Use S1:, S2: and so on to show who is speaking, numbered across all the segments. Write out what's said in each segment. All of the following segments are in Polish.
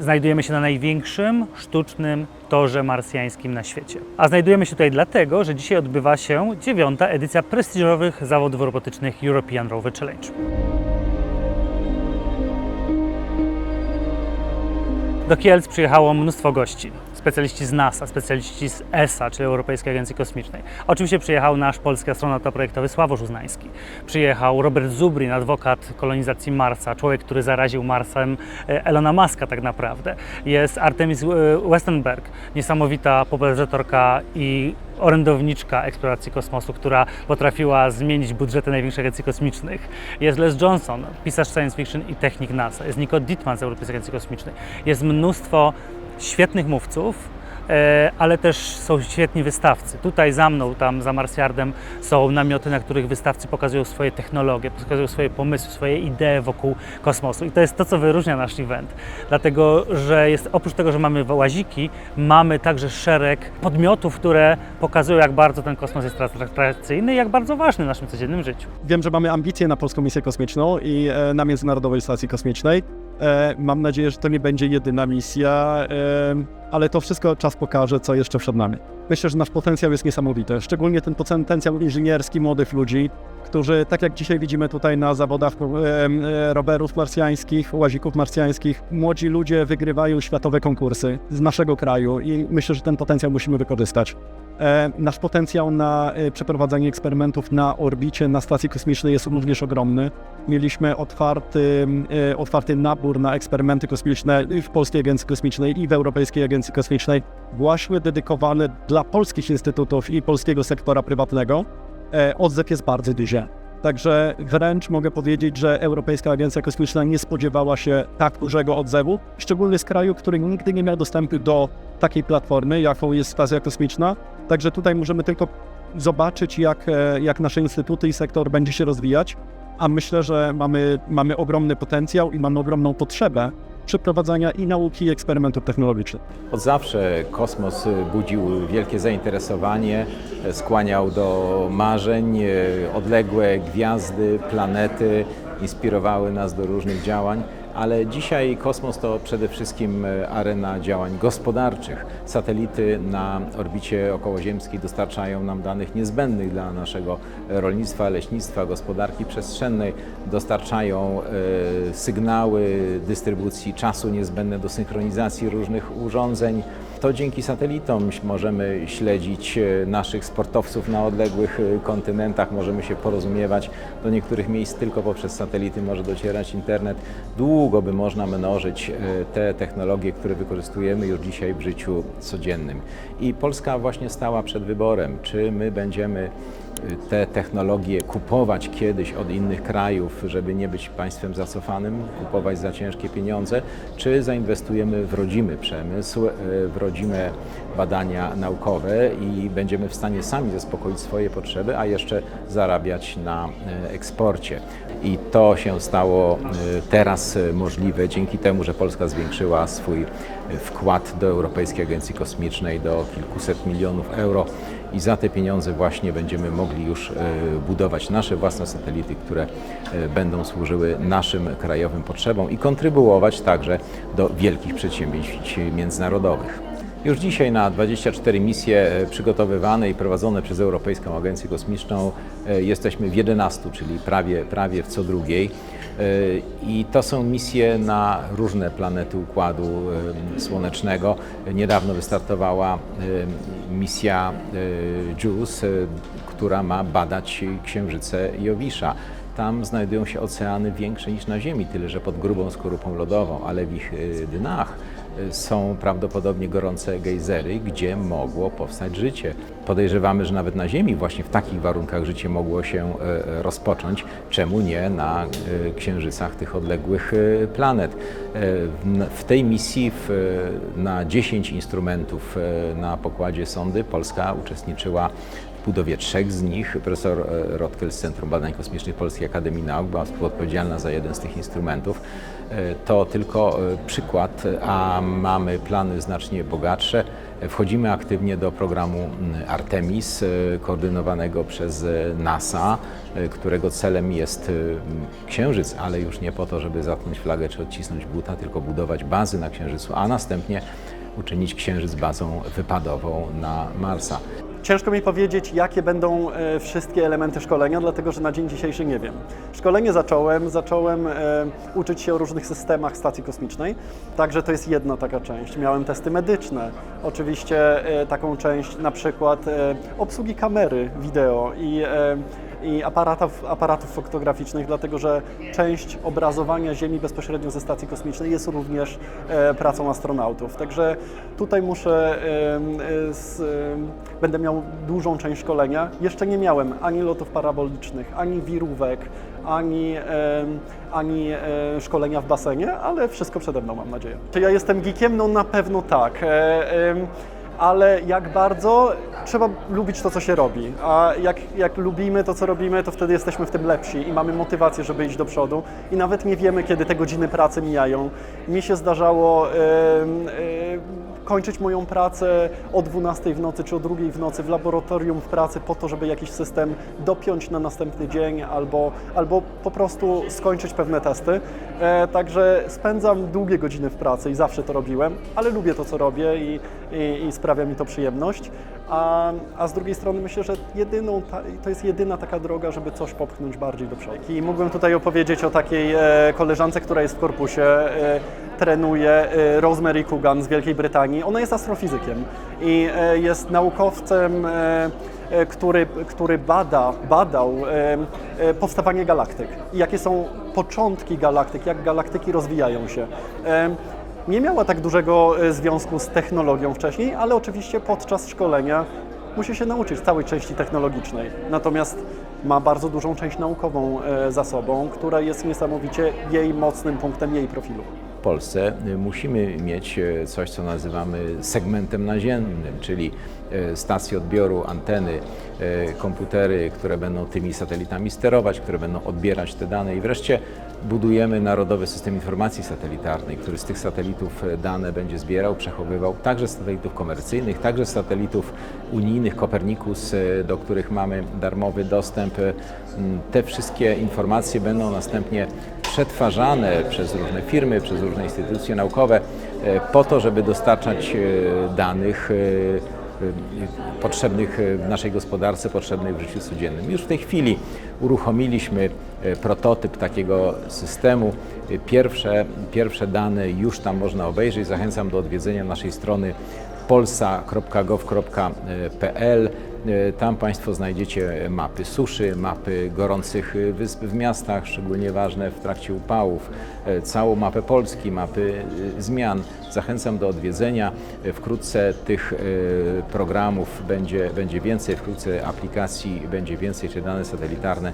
S1: Znajdujemy się na największym sztucznym torze marsjańskim na świecie. A znajdujemy się tutaj dlatego, że dzisiaj odbywa się dziewiąta edycja prestiżowych zawodów robotycznych European Rover Challenge. Do Kielc przyjechało mnóstwo gości. Specjaliści z NASA, specjaliści z ESA, czyli Europejskiej Agencji Kosmicznej. Oczywiście przyjechał nasz polski astronauta projektowy Sławosz Uznański. Przyjechał Robert Zubrin, adwokat kolonizacji Marsa, człowiek, który zaraził Marsem e, Elona Muska tak naprawdę. Jest Artemis e, Westenberg, niesamowita popularyzatorka i orędowniczka eksploracji kosmosu, która potrafiła zmienić budżety największych agencji kosmicznych. Jest Les Johnson, pisarz science fiction i technik NASA. Jest Nico Dittman z Europejskiej Agencji Kosmicznej. Jest mnóstwo świetnych mówców, e, ale też są świetni wystawcy. Tutaj za mną, tam za Marsjardem są namioty, na których wystawcy pokazują swoje technologie, pokazują swoje pomysły, swoje idee wokół kosmosu. I to jest to, co wyróżnia nasz event. Dlatego, że jest, oprócz tego, że mamy łaziki, mamy także szereg podmiotów, które pokazują, jak bardzo ten kosmos jest atrakcyjny i jak bardzo ważny w naszym codziennym życiu.
S2: Wiem, że mamy ambicje na polską misję kosmiczną i e, na Międzynarodowej Stacji Kosmicznej. E, mam nadzieję, że to nie będzie jedyna misja, e, ale to wszystko czas pokaże, co jeszcze przed nami. Myślę, że nasz potencjał jest niesamowity, szczególnie ten potencjał inżynierski młodych ludzi, którzy, tak jak dzisiaj widzimy tutaj na zawodach e, rowerów marsjańskich, łazików marsjańskich, młodzi ludzie wygrywają światowe konkursy z naszego kraju i myślę, że ten potencjał musimy wykorzystać. E, Nasz potencjał na e, przeprowadzanie eksperymentów na orbicie, na stacji kosmicznej jest również ogromny. Mieliśmy otwarty, e, otwarty nabór na eksperymenty kosmiczne w Polskiej Agencji Kosmicznej i w Europejskiej Agencji Kosmicznej, właśnie dedykowane dla polskich instytutów i polskiego sektora prywatnego. Odzew jest bardzo duży. Także wręcz mogę powiedzieć, że Europejska Agencja Kosmiczna nie spodziewała się tak dużego odzewu, szczególnie z kraju, który nigdy nie miał dostępu do takiej platformy, jaką jest stacja kosmiczna. Także tutaj możemy tylko zobaczyć, jak, e, jak nasze instytuty i sektor będzie się rozwijać, a myślę, że mamy, mamy ogromny potencjał i mamy ogromną potrzebę przeprowadzania i nauki, i eksperymentów technologicznych.
S3: Od zawsze kosmos budził wielkie zainteresowanie, skłaniał do marzeń, odległe gwiazdy, planety inspirowały nas do różnych działań. Ale dzisiaj kosmos to przede wszystkim arena działań gospodarczych. Satelity na orbicie okołoziemskiej dostarczają nam danych niezbędnych dla naszego rolnictwa, leśnictwa, gospodarki przestrzennej, dostarczają e, sygnały dystrybucji czasu niezbędne do synchronizacji różnych urządzeń. To dzięki satelitom możemy śledzić e, naszych sportowców na odległych e, kontynentach, możemy się porozumiewać. Do niektórych miejsc tylko poprzez satelity może docierać internet. Długo by można mnożyć e, te technologie, które wykorzystujemy już dzisiaj w życiu codziennym. I Polska właśnie stała przed wyborem, czy my będziemy te technologie kupować kiedyś od innych krajów, żeby nie być państwem zacofanym, kupować za ciężkie pieniądze, czy zainwestujemy w rodzimy przemysł, e, w rodzime badania naukowe i będziemy w stanie sami zaspokoić swoje potrzeby, a jeszcze zarabiać na e, eksporcie. I to się stało teraz możliwe dzięki temu, że Polska zwiększyła swój wkład do Europejskiej Agencji Kosmicznej do kilkuset milionów euro i za te pieniądze właśnie będziemy mogli już e, budować nasze własne satelity, które e, będą służyły naszym krajowym potrzebom i kontrybuować także do wielkich przedsięwzięć międzynarodowych. Już dzisiaj na 24 misje e, przygotowywane i prowadzone przez Europejską Agencję Kosmiczną jesteśmy w 11, czyli prawie, prawie w co drugiej. I to są misje na różne planety Układu Słonecznego. Niedawno wystartowała misja JUICE, która ma badać księżyce Jowisza. Tam znajdują się oceany większe niż na Ziemi, tyle że pod grubą skorupą lodową, ale w ich dnach są prawdopodobnie gorące gejzery, gdzie mogło powstać życie. Podejrzewamy, że nawet na Ziemi właśnie w takich warunkach życie mogło się e, rozpocząć. Czemu nie na księżycach tych odległych planet? W tej misji na 10 instrumentów na pokładzie sondy Polska uczestniczyła budowie trzech z nich. Profesor Rotkel z Centrum Badań Kosmicznych Polskiej Akademii Nauk była współodpowiedzialna za jeden z tych instrumentów. E, To tylko e, przykład, a mamy plany znacznie bogatsze. E, Wchodzimy aktywnie do programu mm, Artemis, e, koordynowanego przez e, NASA, e, którego celem jest e, Księżyc, ale już nie po to, żeby zatknąć flagę czy odcisnąć buta, tylko budować bazy na Księżycu, a następnie uczynić Księżyc bazą wypadową na Marsa.
S2: Ciężko mi powiedzieć, jakie będą e, wszystkie elementy szkolenia, dlatego że na dzień dzisiejszy nie wiem. Szkolenie zacząłem, zacząłem e, uczyć się o różnych systemach stacji kosmicznej, także to jest jedna taka część. Miałem testy medyczne, oczywiście e, taką część na przykład obsługi kamery wideo i i aparatów, aparatów fotograficznych, dlatego że część obrazowania Ziemi bezpośrednio ze stacji kosmicznej jest również e, pracą astronautów. Także tutaj muszę, e, z, będę miał dużą część szkolenia. Jeszcze nie miałem ani lotów parabolicznych, ani wirówek, ani, ani e, szkolenia w basenie, ale wszystko przede mną mam nadzieję. Czy ja jestem geekiem? No na pewno tak. Ale jak bardzo trzeba lubić to, co się robi. A jak, jak lubimy to, co robimy, to wtedy jesteśmy w tym lepsi i mamy motywację, żeby iść do przodu. I nawet nie wiemy, kiedy te godziny pracy mijają. Mi się zdarzało em, em, kończyć moją pracę o 12 w nocy czy o 2 w nocy w laboratorium w pracy po to, żeby jakiś system dopiąć na następny dzień albo, albo po prostu skończyć pewne testy. E, także spędzam długie godziny w pracy i zawsze to robiłem, ale lubię to, co robię i, i, i sprawia mi to przyjemność. A, a z drugiej strony myślę, że jedyną, ta, to jest jedyna taka droga, żeby coś popchnąć bardziej do przodu. I mógłbym tutaj opowiedzieć o takiej e, koleżance, która jest w korpusie, e, trenuje e, Rosemary Coogan z Wielkiej Brytanii. Ona jest astrofizykiem i e, jest naukowcem, e, który, który bada, badał powstawanie galaktyk i jakie są początki galaktyk, jak galaktyki rozwijają się. Nie miała tak dużego związku z technologią wcześniej, ale oczywiście podczas szkolenia musi się nauczyć całej części technologicznej. Natomiast ma bardzo dużą część naukową za sobą, która jest niesamowicie jej mocnym punktem jej profilu.
S3: Polsce y, musimy mieć e, coś, co nazywamy segmentem naziemnym, czyli e, stacje odbioru, anteny, komputery, które będą tymi satelitami sterować, które będą odbierać te dane i wreszcie budujemy Narodowy System Informacji Satelitarnej, który z tych satelitów dane będzie zbierał, przechowywał, także satelitów komercyjnych, także satelitów unijnych, Copernicus, e, do których mamy darmowy dostęp. Te wszystkie informacje będą następnie przetwarzane przez różne firmy, przez różne instytucje naukowe e, po to, żeby dostarczać e, danych e, potrzebnych w naszej gospodarce, potrzebnych w życiu codziennym. Już w tej chwili uruchomiliśmy prototyp takiego systemu. Pierwsze, pierwsze dane już tam można obejrzeć. Zachęcam do odwiedzenia naszej strony polsa.gov.pl. E, Tam Państwo znajdziecie mapy suszy, mapy gorących e, wysp w miastach, szczególnie ważne w trakcie upałów, e, całą mapę Polski, mapy zmian. Zachęcam do odwiedzenia. Wkrótce tych programów będzie, będzie więcej, wkrótce aplikacji będzie więcej, czy dane satelitarne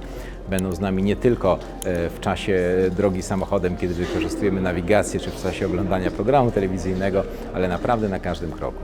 S3: będą z nami nie tylko w czasie drogi samochodem, kiedy wykorzystujemy nawigację, czy w czasie oglądania programu telewizyjnego, ale naprawdę na każdym kroku.